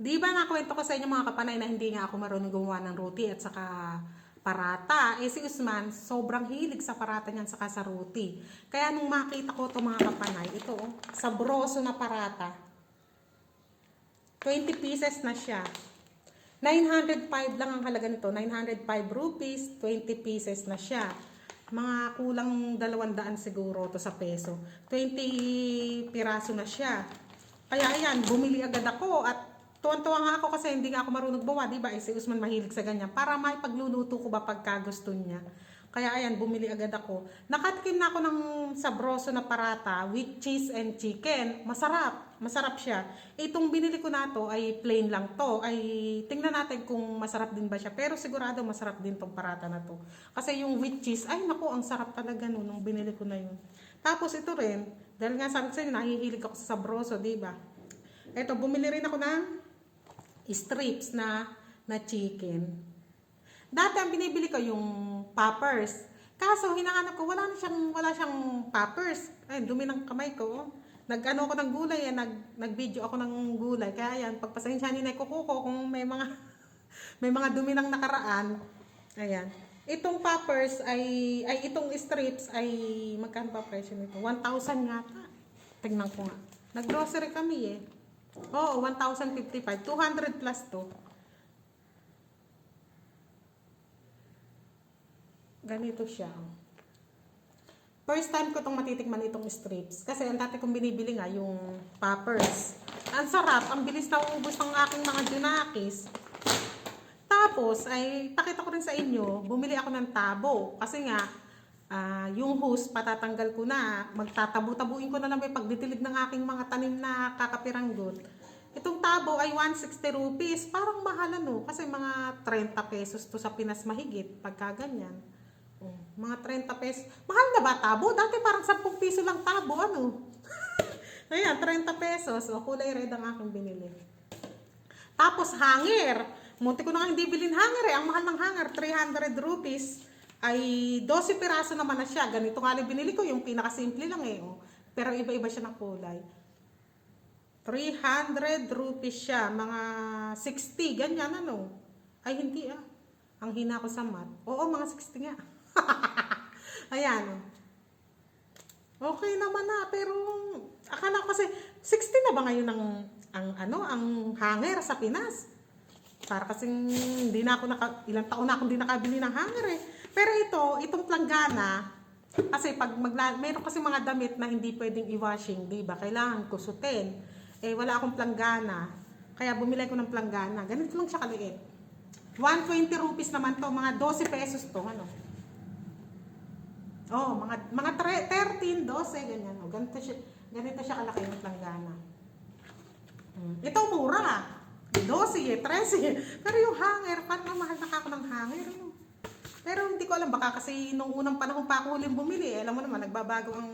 Di ba nakwento ko sa inyo mga kapanay na hindi nga ako marunong gumawa ng roti at saka parata. Eh si Usman, sobrang hilig sa parata niyan saka sa roti. Kaya nung makita ko to mga kapanay, ito oh, sabroso na parata. 20 pieces na siya. 905 lang ang halaga nito. 905 rupees, 20 pieces na siya. Mga kulang 200 siguro to sa peso. 20 piraso na siya. Kaya ayan, bumili agad ako at tuwan-tuwa nga ako kasi hindi ako marunong bumawa, di ba? Eh, si Usman mahilig sa ganyan. Para may pagluluto ko ba pagka gusto niya. Kaya ayan, bumili agad ako. Nakatikim na ako ng sabroso na parata with cheese and chicken. Masarap. Masarap siya. Itong binili ko na to ay plain lang to. Ay tingnan natin kung masarap din ba siya. Pero sigurado masarap din tong parata na to. Kasi yung with cheese, ay naku, ang sarap talaga no, nung binili ko na yun. Tapos ito rin, dahil nga sabi ko sa inyo, nahihilig ako sa sabroso, di ba? Ito, bumili rin ako ng strips na na chicken. Dati ang binibili ko yung poppers. Kaso hinahanap ko wala na siyang wala siyang poppers. Ay, dumi ng kamay ko. Nag-ano ako ng gulay, eh, nag nag-video ako ng gulay. Kaya yan, pagpasensyahan ni Kuko ko kung may mga may mga dumi ng nakaraan. Ayan. Itong poppers ay ay itong strips ay magkano pa presyo nito? 1,000 yata. Tingnan ko nga. Nag-grocery kami eh. Oo, 1,055. 200 plus to. Ganito siya. First time ko itong matitikman itong strips. Kasi ang dati kong binibili nga yung poppers. Ang sarap. Ang bilis na uubos ng aking mga junakis. Tapos, ay pakita ko rin sa inyo, bumili ako ng tabo. Kasi nga, ah, yung hose, patatanggal ko na. Magtatabu-tabuin ko na lang may pagditilig ng aking mga tanim na kakapiranggot. Itong tabo ay 160 rupees. Parang mahal ano. Kasi mga 30 pesos to sa Pinas mahigit. Pagka ganyan. Oh, mga 30 pesos. Mahal na ba tabo? Dati parang 10 piso lang tabo. Ano? Ayan, 30 pesos. O, kulay red ang aking binili. Tapos hanger. Munti ko na nga hindi bilhin hanger eh. Ang mahal ng hanger, 300 rupees. Ay 12 piraso naman na siya. Ganito nga lang binili ko. Yung pinakasimple lang eh. Oh. Pero iba-iba siya ng kulay. 300 rupees siya. Mga 60. Ganyan ano. Ay hindi ah. Ang hina ko sa mat. Oo, mga 60 nga. Ayan. oh. Okay naman na, pero akala ko kasi 60 na ba ngayon ang ang ano, ang hanger sa Pinas? Para kasing hindi na ako naka, ilang taon na akong hindi nakabili ng hanger eh. Pero ito, itong planggana, kasi pag magla, meron kasi mga damit na hindi pwedeng i-washing, di ba? Kailangan kusutin. Eh, wala akong planggana. Kaya bumili ko ng planggana. Ganito lang siya kaliit. 120 rupees naman to, mga 12 pesos to, ano. Oh, mga mga tre- 13, 12 ganyan. Oh, ganito siya, ganito siya kalaki yung planggana. Hmm. Ito mura. 12, eh, 13. Pero yung hanger, parang mahal na ako ng hanger. Ano? Pero hindi ko alam, baka kasi nung unang panahon pa ako huling bumili, eh, alam mo naman, nagbabago ang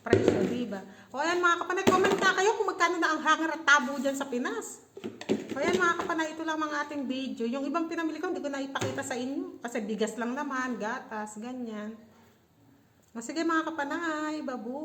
presyo, di ba? O ayan mga kapanay, comment na kayo kung magkano na ang hanger at tabo dyan sa Pinas. O ayan mga kapanay, ito lang mga ating video. Yung ibang pinamili ko, hindi ko na ipakita sa inyo. Kasi bigas lang naman, gatas, ganyan. O sige mga kapanay, babu.